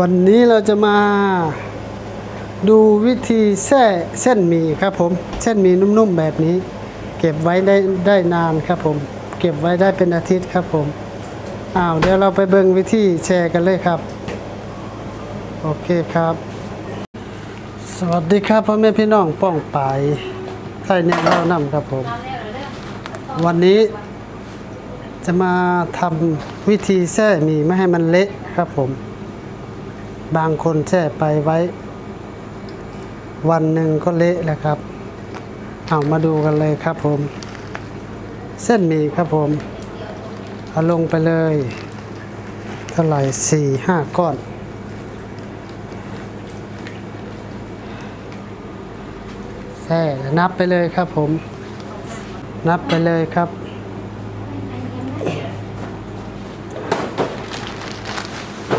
วันนี้เราจะมาดูวิธีแช่เส้นหมี่ครับผม เส้นหมี่นุ่มๆแบบนี้ เก็บไว้ได้ได้นานครับผม เก็บไว้ได้เป็นอาทิตย์ครับผมอ้าวเดี๋ยวเราไปเบิ่งวิธีแชร์กันเลยครับ โอเคครับ สวัสดีครับพ่อแม่พี่น้องป้องปายไทยเนี่ยเล่านำครับผม วันนี้จะมาทำวิธีแช่หมี่ไม่ให้มันเละครับผม บางคนแช่ไปไว้ วันหนึ่งก็เละแล้วครับ เอามาดูกันเลยครับผม เส้นหมี่ครับผม เอาลงไปเลย เท่าไหร่สี่ห้าก้อนแช่นับไปเลยครับผม นับไปเลยครับ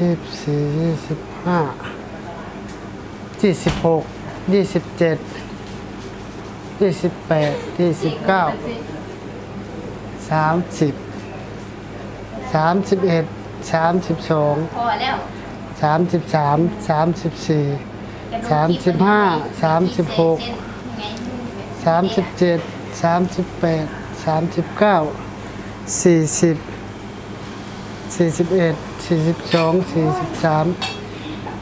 สิบสี่ยี่สิบห้ายี่สิบหกยี่สิบเจ็ดยี่สิบแปดยี่สิบเก้าสามสิบสามสิบเอ็ดสามสิบสองพอแล้วสามสิบสามสามสิบสี่สามสิบห้าสามสิบหกสามสิบเจ็ดสามสิบแปดสามสิบเก้าสี่สิบ สี่สิบเอ็ดสี่สิบสองสี่สิบสาม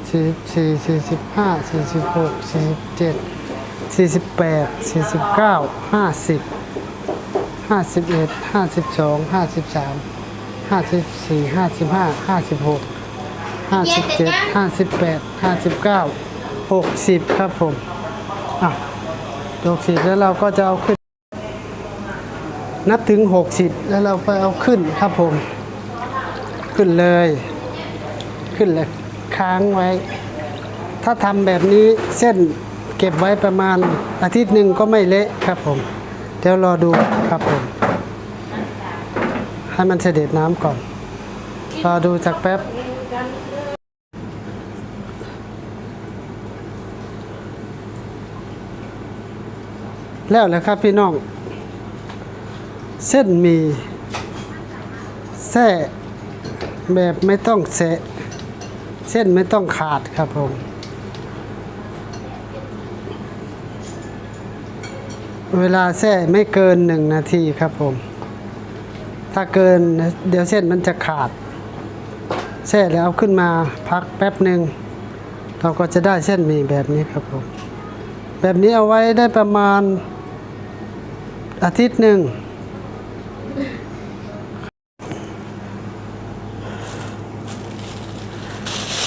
สี่สิบสี่สี่สิบห้าสี่สิบหกสี่สิบเจ็ดสี่สิบแปดสี่สิบเก้าห้าสิบห้าสิบเอ็ดห้าสิบสองห้าสิบสามห้าสิบสี่ห้าสิบห้าห้าสิบหกห้าสิบเจ็ดห้าสิบแปดห้าสิบเก้าหกสิบครับผมอะหกสิบแล้วเราก็จะเอาขึ้น นับถึงหกสิบแล้วเราไปเอาขึ้นครับผม ขึ้นเลย ขึ้นเลยค้างไว้ ถ้าทำแบบนี้เส้นเก็บไว้ประมาณอาทิตย์หนึ่งก็ไม่เละครับผม เดี๋ยวรอดูครับผม ให้มันเสด็จน้ำก่อน รอดูสักแป๊บแล้วแหละครับพี่น้อง เส้นมีแท่ แบบไม่ต้องเสะเส้นไม่ต้องขาดครับผม เวลาแช่ไม่เกินหนึ่งนาทีครับผม ถ้าเกินเดี๋ยวเส้นมันจะขาดแช่แล้วเอาขึ้นมาพักแป๊บหนึ่งเราก็จะได้เส้นหมี่แบบนี้ครับผมแบบนี้เอาไว้ได้ประมาณอาทิตย์หนึ่ง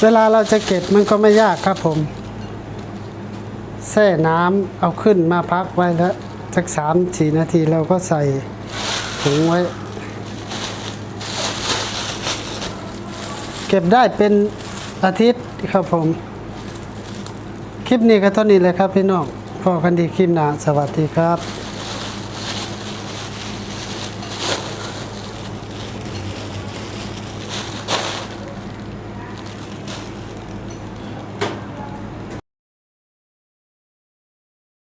เวลาเราจะเก็บมันก็ไม่ยากครับผมแช่น้ำเอาขึ้นมาพักไว้แล้วสักสามสี่นาทีเราก็ใส่ถุงไว้ เก็บได้เป็นอาทิตย์ครับผม คลิปนี้ก็เท่านี้เลยครับพี่น้องพอกันดีคลิปหน้าสวัสดีครับ